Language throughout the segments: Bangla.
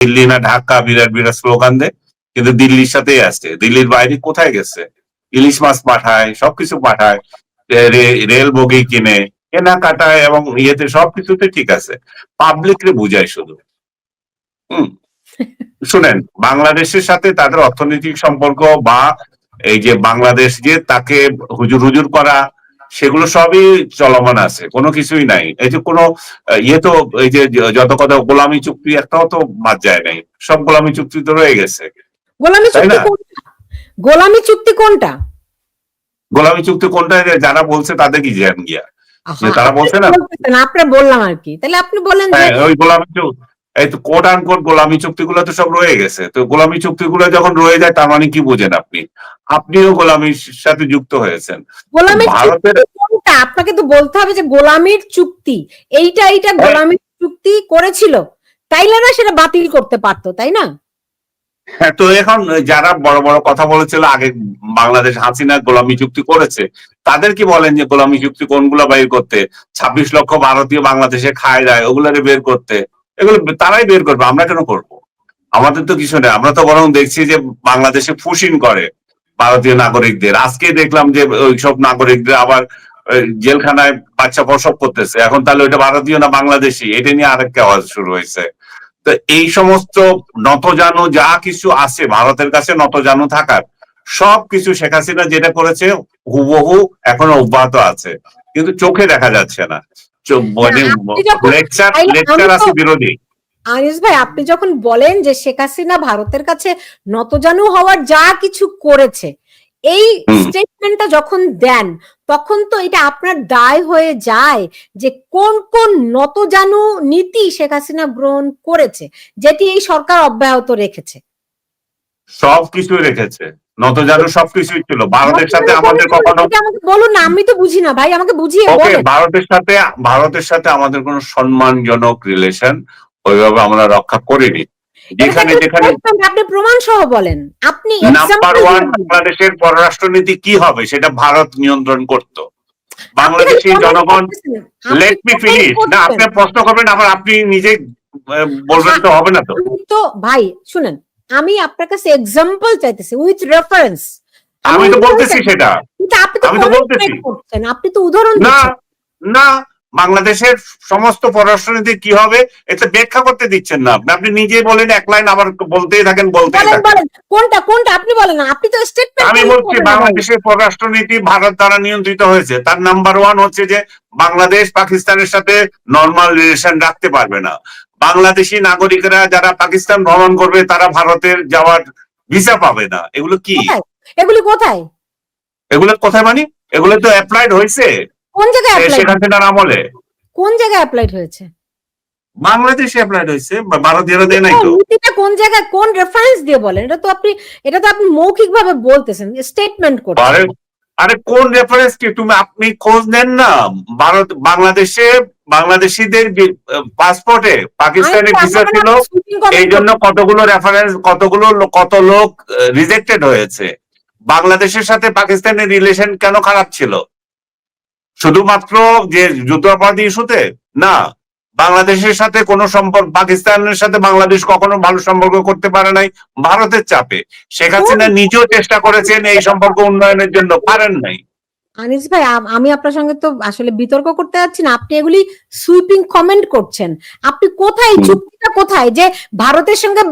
দিল্লি না ঢাকা বিরাট বিরাট স্লোগান দেয়, কিন্তু দিল্লির সাথেই আসছে দিল্লির বাইরে কোথায় গেছে? ইলিশ মাছ পাঠায়, সবকিছু পাঠায় রেল বগি কিনে, কেনাকাটায় এবং ইয়েতে সবকিছুতে ঠিক আছে। পাবলিক রে বুঝায় শুধু। শুনেন, বাংলাদেশের সাথে তাদের অর্থনৈতিক সম্পর্ক বা এই যে বাংলাদেশ যে তাকে হুজুর হুজুর করা সেগুলো সবই চলমান আছে কোনো কিছুই নাই। এই যে কোনো ইয়ে তো এই যে যত কথা গোলামি চুক্তি একটাও তো বাদ যায় নাই। সব গোলামি চুক্তি তো রয়ে গেছে। গোলামি চুক্তি কোনটা? গোলামি চুক্তি কোনটা? গোলামি চুক্তি কোনটা? যারা বলছে তাদের কি জ্ঞান গিয়া? তারা বলছে না? আপনার বললাম আর কি। তাহলে আপনি বলেন হ্যাঁ ওই গোলামি চুক্তি এই তো কোট আন কোট গোলামি চুক্তিগুলো তো সব রয়ে গেছে। তো গোলামি চুক্তিগুলো যখন রয়ে যায় তার মানে কি বোঝেন আপনি? আপনিও গোলামির সাথে যুক্ত হয়েছেন। ভারতের কোনটা? আপনাকে তো বলতে হবে যে গোলামির চুক্তি এইটা এইটা হ্যাঁ। গোলামির চুক্তি করেছিল তাইলে না সেটা বাতিল করতে পারতো তাই না? হ্যাঁ তো এখন যারা বড় বড় কথা বলেছিল আগে বাংলাদেশ হাসিনা গোলামি চুক্তি করেছে তাদের কি বলেন যে গোলামি চুক্তি কোনগুলো বের করতে? ছাব্বিশ লক্ষ ভারতীয় বাংলাদেশে খায় দেয় ওগুলোরে বের করতে। এগুলো তারাই বের করবে, আমরা কেন করব? আমাদের তো কিছু নেই, আমরা তো বরং দেখছি যে বাংলাদেশে ফুসিন করে ভারতীয় নাগরিকদের। আজকে দেখলাম যে ওই সব নাগরিকদের আবার জেলখানায় বাচ্চা প্রসব করতেছে। এখন তাহলে ওইটা ভারতীয় না বাংলাদেশি? এটা নিয়ে আরেকটা আওয়াজ শুরু হয়েছে। তো এই সমস্ত নতজানু যা কিছু আছে, ভারতের কাছে নতজানু থাকার সব কিছু শেখ হাসিনা যেটা করেছে, হুবহু এখনও অব্যাহত আছে। কিন্তু চোখে দেখা যাচ্ছে না। মানে লেকচার লেকচার আছে বিরোধী। আনিস ভাই আপনি যখন বলেন যে শেখ হাসিনা ভারতের কাছে নতজানু হওয়ার যা কিছু করেছে এই। স্টেটমেন্টটা যখন দেন তখন তো এটা আপনার দায় হয়ে যায় যে কোন কোন নতজানু নীতি শেখ হাসিনা গ্রহণ করেছে যেটি এই সরকার অব্যাহত রেখেছে। সব কিছু রেখেছে। নতজানু সবকিছুই ছিল। ভারতের সাথে আমাদের কখনো বলুন না আমি তো বুঝি না ভাই আমাকে বুঝিয়ে ওকে ভারতের সাথে ভারতের সাথে আমাদের কোনো সম্মানজনক রিলেশন ওইভাবে আমরা রক্ষা করিনি। যেখানে যেখানে আপনি প্রমাণ সহ বলেন। আপনি নাম্বার ওয়ান। বাংলাদেশের পররাষ্ট্রনীতি কি হবে? সেটা ভারত নিয়ন্ত্রণ করত। বাংলাদেশের জনগণ লেট মি ফিনিশ না আপনি প্রশ্ন করবেন আবার আপনি নিজে বলবেন তো হবে না তো। তো ভাই শুনেন আমি আপনার কাছে এক্সাম্পল চাইতেছি উইথ রেফারেন্স আমি তো বলতেছি সেটা। আপনি তো আমি তো comment বলতেছি। আপনি তো উদাহরণ না না বাংলাদেশের সমস্ত পররাষ্ট্রনীতি কি হবে এটা ব্যাখ্যা করতে দিচ্ছেন না। আপনি আপনি নিজেই বলেন এক লাইন আবার বলতেই থাকেন বলতেই থাকেন। কোনটা কোনটা আপনি বলেন না আপনি তো স্টেটমেন্ট আমি বলছি বাংলাদেশের পররাষ্ট্রনীতি ভারত দ্বারা নিয়ন্ত্রিত হয়েছে। তার নাম্বার ওয়ান হচ্ছে যে বাংলাদেশ পাকিস্তানের সাথে নর্মাল রিলেশন রাখতে পারবে না। বাংলাদেশি নাগরিকরা যারা পাকিস্তান ভ্রমণ করবে তারা ভারতের যাওয়ার ভিসা পাবে না। এগুলো কি? এগুলি কোথায়? এগুলো কোথায় মানে? এগুলো তো অ্যাপ্লাইড হয়েছে। কোন জায়গায় সে- শেখ অ্যাপ্লাই হাসিনার আমলে কোন জায়গায় অ্যাপ্লাইড হয়েছে? বাংলাদেশে অ্যাপ্লাইড হয়েছে ভারতীয়রা দেয় নাই তো। নীতিটা কোন জায়গায় কোন রেফারেন্স দিয়ে বলেন? এটা তো আপনি এটা তো আপনি মৌখিক ভাবে বলতেছেন স্টেটমেন্ট করছেন। আরে আরে কোন রেফারেন্স কি? তুমি আপনি খোঁজ নেন না। ভারত বাংলাদেশে বাংলাদেশিদের পাসপোর্টে পাকিস্তানি ভিসা ছিল এই জন্য কতগুলো রেফারেন্স কতগুলো কত লোক রিজেক্টেড হয়েছে। বাংলাদেশের সাথে পাকিস্তানের রিলেশন কেন খারাপ ছিল? শুধুমাত্র যে যুদ্ধাপরাধী ইস্যুতে? না। বাংলাদেশের সাথে কোনো সম্পর্ক পাকিস্তানের সাথে বাংলাদেশ কখনো ভালো সম্পর্ক করতে পারে নাই ভারতের চাপে। শেখ হাসিনা নিজেও চেষ্টা করেছেন এই সম্পর্ক উন্নয়নের জন্য পারেন নাই। আনিস ভাই আমি আপনার সঙ্গে তো আসলে বিতর্ক করতে যাচ্ছি না। আপনি এগুলি সুইপিং কমেন্ট করছেন। আপনি কোথায়। চুক্তিটা কোথায়? যে ভারতের সঙ্গে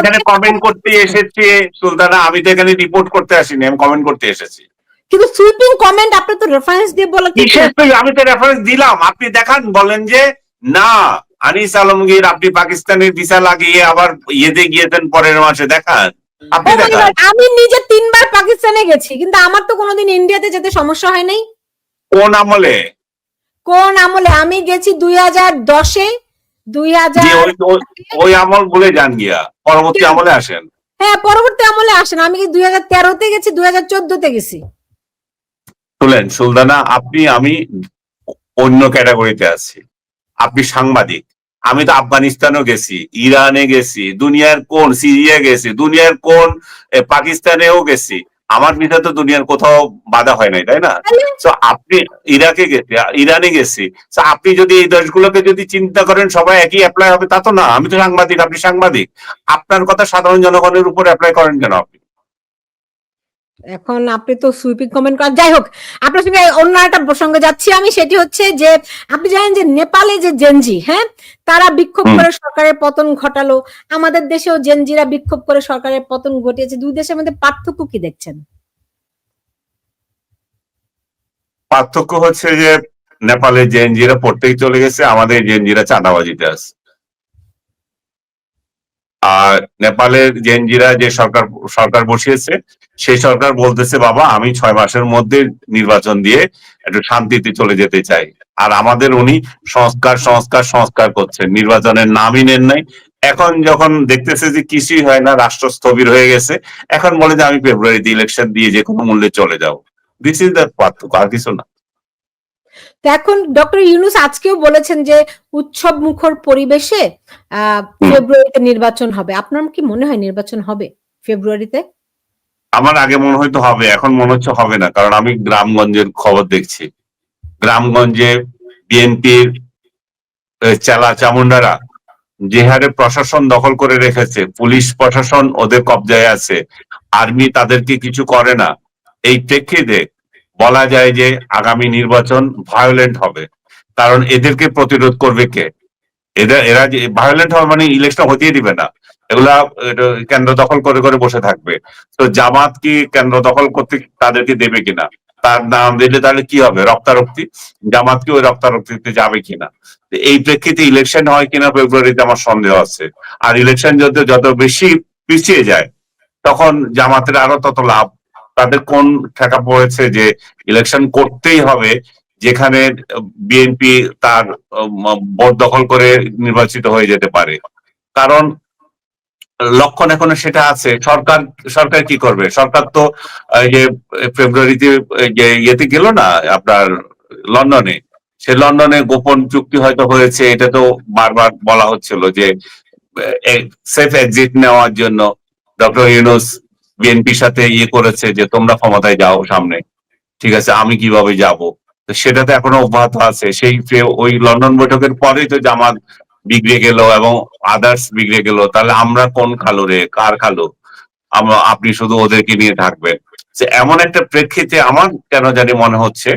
এখানে কমেন্ট করতে এসেছি সুলতানা আমি তো এখানে রিপোর্ট করতে আসিনি আমি কমেন্ট করতে এসেছি। কিন্তু সুইপিং কমেন্ট আপনি তো রেফারেন্স দিয়ে বলা আমি তো রেফারেন্স দিলাম। আপনি দেখান বলেন যে না আনিস আলমগীর আপনি পাকিস্তানের ভিসা লাগিয়ে আবার ইয়েতে গিয়েছেন পরের মাসে। দেখান। Oh আমি নিজে তিনবার পাকিস্তানে গেছি কিন্তু আমার তো কোনোদিন ইন্ডিয়াতে যেতে সমস্যা হয় নাই। কোন আমলে? কোন আমলে? আমি গেছি দুই হাজার দশে দুই হাজার ওই আমল বলে যান গিয়া। পরবর্তী আমলে আসেন। হ্যাঁ পরবর্তী আমলে আসেন। আমি দুই হাজার তেরোতে গেছি দুই হাজার চোদ্দতে গেছি? শুনলেন সুলতানা আপনি আমি অন্য ক্যাটাগরিতে আছি। আপনি সাংবাদিক। আমি তো আফগানিস্তানও গেছি ইরানে গেছি দুনিয়ার কোন সিরিয়া গেছি দুনিয়ার কোন পাকিস্তানেও গেছি। আমার ভিসা তো দুনিয়ার কোথাও বাধা হয় নাই তাই না? তো আপনি ইরাকে গেছে ইরানে গেছি। তো আপনি যদি এই দেশগুলোকে যদি চিন্তা করেন সবাই একই অ্যাপ্লাই হবে তা তো না। আমি তো সাংবাদিক আপনি সাংবাদিক। আপনার কথা সাধারণ জনগণের উপর অ্যাপ্লাই করেন কেন আপনি? এখন আপনি তো সুইপিং কমেন্ট করেন। যাই হোক আপনার সঙ্গে অন্য একটা প্রসঙ্গে যাচ্ছি আমি সেটি হচ্ছে যে আপনি জানেন যে নেপালে যে জেনজি হ্যাঁ তারা বিক্ষোভ করে সরকারের পতন ঘটালো। আমাদের দেশেও জেনজিরা বিক্ষোভ করে সরকারের পতন ঘটিয়েছে। দুই দেশের মধ্যে পার্থক্য কি দেখছেন? পার্থক্য হচ্ছে যে নেপালে জেনজিরা পড়তেই চলে গেছে আমাদের জেনজিরা চাঁদাবাজিতে আছে। আর নেপালের জেনজিরা যে সরকার সরকার বসিয়েছে, সেই সরকার বলতেছে, বাবা, আমি ছয় মাসের মধ্যে নির্বাচন দিয়ে একটু শান্তিতে চলে যেতে চাই। আর আমাদের উনি সংস্কার সংস্কার সংস্কার করছেন। নির্বাচনের নামই নেন নাই। এখন যখন দেখতেছে যে কিছুই হয় না, রাষ্ট্র স্থবির হয়ে গেছে, এখন বলে যে, আমি ফেব্রুয়ারিতে ইলেকশন দিয়ে যে কোনো মূল্যে চলে যাও দিস ইজ দ্য পার্থক্য আর কিছু না। এখন ডক্টর ইউনুস আজকেও বলেছেন যে উৎসব মুখর পরিবেশে ফেব্রুয়ারিতে নির্বাচন হবে। আপনার কি মনে হয় নির্বাচন হবে ফেব্রুয়ারিতে? আমার আগে মনে হয়তো হবে এখন মনে হচ্ছে হবে না কারণ আমি গ্রামগঞ্জের খবর দেখছি। গ্রামগঞ্জে বিএনপির চালা চামুন্ডারা যে হারে প্রশাসন দখল করে রেখেছে পুলিশ প্রশাসন ওদের কবজায় আছে আর্মি তাদেরকে কিছু করে না। এই প্রেক্ষিতে বলা যায় যে আগামী নির্বাচন ভায়োলেন্ট হবে। কারণ এদেরকে প্রতিরোধ করবে কে? এদের এরা যে ভায়োলেন্ট হবে মানে ইলেকশন হতেই দিবে না। এগুলা কেন্দ্র দখল করে করে বসে থাকবে। তো জামাত কি কেন্দ্র দখল করতে তাদেরকে দেবে কিনা? তার নাম দিলে তাহলে কি হবে? রক্তারক্তি? জামাত কি ওই রক্তারক্তিতে যাবে কিনা? এই প্রেক্ষিতে ইলেকশন হয় কিনা ফেব্রুয়ারিতে আমার সন্দেহ আছে। আর ইলেকশন যত যত বেশি পিছিয়ে যায়, তখন জামাতের আরও তত লাভ তাদের কোন ঠেকা পড়েছে যে ইলেকশন করতেই হবে, যেখানে বিএনপি তার ভোট দখল করে নির্বাচিত হয়ে যেতে পারে। কারণ লক্ষণ এখনও সেটা আছে। সরকার সরকার কি করবে? সরকার তো যে ফেব্রুয়ারিতে যে ইয়েতে গেল না আপনার লন্ডনে। সে লন্ডনে গোপন চুক্তি হয়তো হয়েছে, এটা তো বারবার বলা হচ্ছিল যে সেফ এক্সিট নেওয়ার জন্য ডক্টর ইউনুস বিএনপির সাথে ইয়ে করেছে যে, তোমরা ক্ষমতায় যাও সামনে। ঠিক আছে, আমি কীভাবে যাব? তো সেটা তো এখনও অব্যাহত আছে। সেই ওই লন্ডন বৈঠকের পরেই তো জামাত বিগড়ে গেল এবং আদার্স বিগড়ে গেল। তাহলে আমরা কোন খালো রে? কার খালো? আপনি শুধু ওদেরকে নিয়ে থাকবেন। যে এমন একটা প্রেক্ষিতে আমার কেন জানি মনে হচ্ছে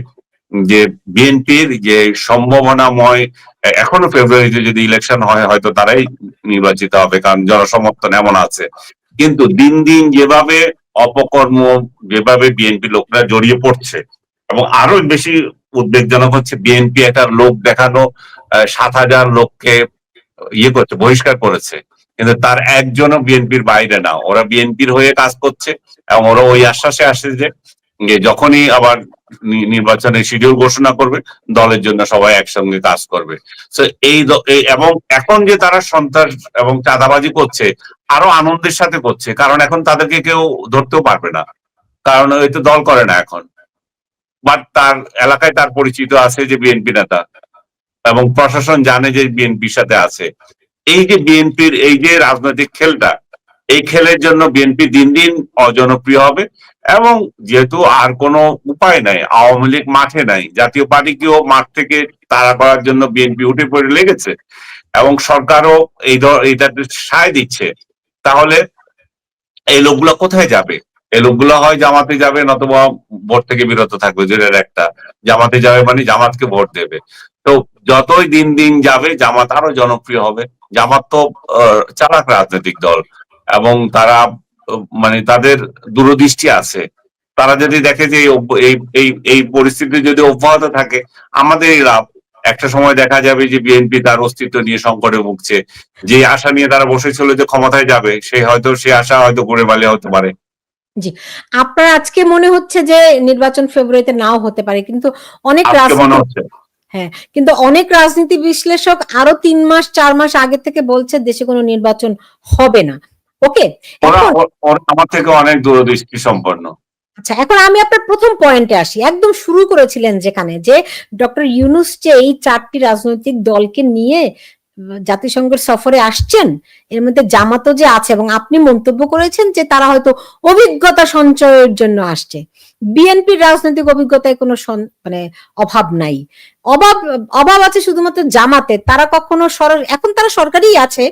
যে বিএনপির যে সম্ভাবনাময় এখনও ফেব্রুয়ারিতে যদি ইলেকশন হয়, হয়তো তারাই নির্বাচিত হবে, কারণ জনসমর্থন এমন আছে। কিন্তু দিন দিন যেভাবে অপকর্ম, যেভাবে বিএনপি লোকরা জড়িয়ে পড়ছে এবং আরও বেশি উদ্বেগজনক হচ্ছে বিএনপি একটা লোক দেখানো সাত হাজার লোককে ইয়ে করছে, বহিষ্কার করেছে। কিন্তু তার একজনও বিএনপির বাইরে না। ওরা বিএনপির হয়ে কাজ করছে এবং ওরা ওই আশ্বাসে আসে যে যে যখনই আবার নির্বাচনের শিডিউল ঘোষণা করবে, দলের জন্য সবাই একসঙ্গে কাজ করবে। এই- এবং এখন যে তারা সন্ত্রাস এবং চাঁদাবাজি করছে, আরও আনন্দের সাথে করছে, কারণ এখন তাদেরকে কেউ ধরতেও পারবে না। কারণ ওই তো দল করে না এখন। বাট তার এলাকায় তার পরিচিত আছে যে বিএনপি নেতা এবং প্রশাসন জানে যে বিএনপির সাথে আছে। এই যে বিএনপির, এই যে রাজনৈতিক খেলটা, এই খেলের জন্য বিএনপি দিন দিন অজনপ্রিয় হবে। এবং যেহেতু আর কোনো উপায় নাই, আওয়ামী লীগ মাঠে নাই, জাতীয় পার্টিকেও মাঠ থেকে তাড়া করার জন্য বিএনপি উঠে পড়ে লেগেছে এবং সরকারও এই ধর- এইটাতে সায় দিচ্ছে। তাহলে এই লোকগুলো কোথায় যাবে? এই লোকগুলো হয় জামাতে যাবে, নতুবা ভোট থেকে বিরত থাকবে, জেলের একটা। জামাতে যাবে মানে জামাতকে ভোট দেবে। তো যতই দিন দিন যাবে, জামাত আরও জনপ্রিয় হবে। জামাত তো চালাক রাজনৈতিক দল এবং তারা মানে তাদের দূরদৃষ্টি আছে। তারা যদি দেখে যে এই এই এই এই পরিস্থিতি যদি অব্যাহত থাকে আমাদেরই লাভ। একটা সময় দেখা যাবে যে বিএনপি তার অস্তিত্ব নিয়ে সংকটে ভুগছে। যে আশা নিয়ে তারা বসেছিল যে ক্ষমতায় যাবে সে হয়তো সে আশা হয়তো ঘুরে বালিয়ে হতে পারে। জি। আপনার আজকে মনে হচ্ছে যে নির্বাচন ফেব্রুয়ারিতে নাও হতে পারে কিন্তু অনেক রাজনীতি হচ্ছে। কিন্তু অনেক রাজনীতি বিশ্লেষক আরও তিন মাস চার মাস আগে থেকে বলছে দেশে কোনো নির্বাচন হবে না। ওকে আমার থেকে অনেক দূরদৃষ্টি সম্পন্ন। আচ্ছা এখন আমি আপনার প্রথম পয়েন্টে আসি। একদম শুরু করেছিলেন যেখানে যে ডক্টর ইউনুস যে এই চারটি রাজনৈতিক দলকে নিয়ে জাতিসংঘের সফরে আসছেন এর মধ্যে জামাতও যে আছে এবং আপনি মন্তব্য করেছেন যে তারা হয়তো অভিজ্ঞতা সঞ্চয়ের জন্য আসছে। বিএনপির রাজনৈতিক অভিজ্ঞতায় কোনো মানে অভাব নাই। অভাব অভাব আছে শুধুমাত্র জামাতে। তারা কখনো এখন তারা সরকারই আছে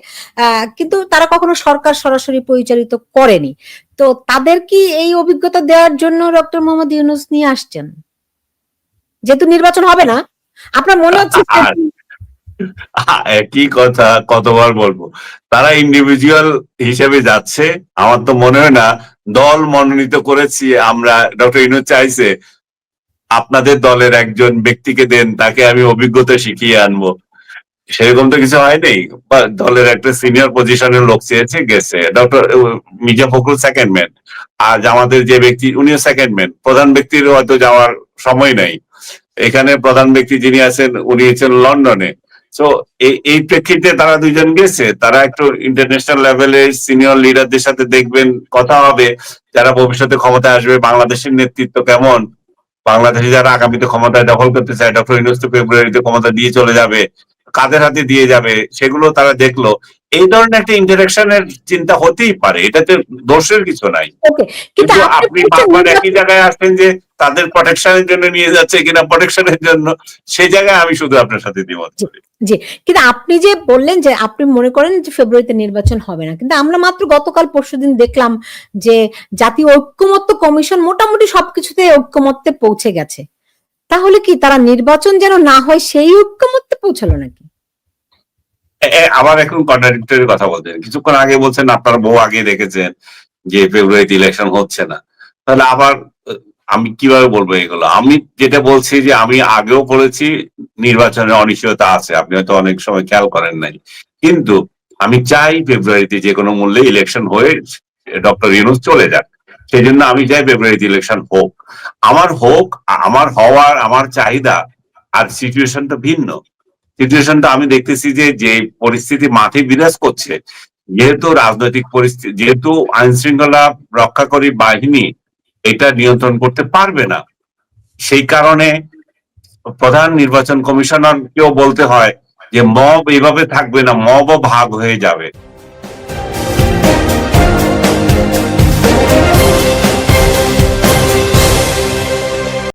কিন্তু তারা কখনো সরকার সরাসরি পরিচালিত করেনি। তো তাদের কি এই অভিজ্ঞতা দেওয়ার জন্য ডক্টর মোহাম্মদ ইউনুস নিয়ে আসছেন? যেহেতু নির্বাচন হবে না, আপনার মনে হচ্ছে একই কথা কতবার বলব? তারা ইন্ডিভিজুয়াল হিসেবে যাচ্ছে। আমার তো মনে হয় না, দল মনোনীত করেছি আমরা। ডক্টর ইনু চাইছে, আপনাদের দলের একজন ব্যক্তিকে দেন, তাকে আমি অভিজ্ঞতা শিখিয়ে আনব। সেরকম তো কিছু হয়নি বা দলের একটা সিনিয়র পজিশনের লোক চেয়েছে, গেছে। Doctor Mirza Fakhrul second man আর আমাদের যে ব্যক্তি, উনিও সেকেন্ড ম্যান প্রধান ব্যক্তির হয়তো যাওয়ার সময় নাই। এখানে প্রধান ব্যক্তি যিনি আছেন, উনি হচ্ছেন লন্ডনে। তো এই প্রেক্ষিতে তারা দুইজন গেছে। তারা একটু ইন্টারন্যাশনাল লেভেলে সিনিয়র লিডারদের সাথে দেখবেন, কথা হবে, যারা ভবিষ্যতে ক্ষমতায় আসবে, বাংলাদেশের নেতৃত্ব কেমন? বাংলাদেশে যারা আগামীতে ক্ষমতায় দখল করতে চায় ডক্টর ইউনুস ফেব্রুয়ারিতে ক্ষমতা দিয়ে চলে যাবে। কাদের হাতে দিয়ে যাবে সেগুলো তারা দেখল। এই ধরনের একটা ইন্টারাকশনের চিন্তা হতেই পারে এটাতে দোষের কিছু নাই। কিন্তু আপনি বারবার একই জায়গায় আসবেন যে তাদের প্রোটেকশনের জন্য নিয়ে যাচ্ছে কিনা প্রোটেকশনের জন্য সেই জায়গায় আমি শুধু আপনার সাথে দ্বিমত করি। কিন্তু আপনি যে বললেন যে আপনি মনে করেন যে ফেব্রুয়ারিতে নির্বাচন হবে না কিন্তু আমরা মাত্র গতকাল পরশুদিন দেখলাম যে জাতীয় ঐক্যমত্য কমিশন মোটামুটি সবকিছুতে ঐক্যমত্যে পৌঁছে গেছে। তাহলে কি তারা নির্বাচন যেন না হয় সেই ঐক্যমত্যে পৌঁছালো নাকি? আবার এখন কন্ট্রাডিক্টরি কথা বলছেন কিছুক্ষণ আগে বলছেন আপনার বউ আগে দেখেছেন যে ফেব্রুয়ারিতে ইলেকশন হচ্ছে না। তাহলে আবার আমি কীভাবে বলব এগুলো? আমি যেটা বলছি যে আমি আগেও বলেছি নির্বাচনের অনিশ্চয়তা আছে। আপনি হয়তো অনেক সময় খেয়াল করেন নাই। কিন্তু আমি চাই ফেব্রুয়ারিতে যে কোনো মূল্যে ইলেকশন হয়ে ডক্টর ইউনুস চলে যাক। সেই জন্য আমি চাই ফেব্রুয়ারিতে ইলেকশন হোক। আমার হোক, আমার হওয়ার, আমার চাহিদা আর সিচুয়েশনটা ভিন্ন। সিচুয়েশনটা আমি দেখতেছি যে যে পরিস্থিতি মাঠে বিরাজ করছে, যেহেতু রাজনৈতিক পরিস্থিতি যেহেতু আইন শৃঙ্খলা রক্ষাকারী বাহিনী এটা নিয়ন্ত্রণ করতে পারবে না, সেই কারণে প্রধান নির্বাচন কমিশনার কেও বলতে হয় যে, মব এইভাবে থাকবে না, মবও ভাগ হয়ে যাবে।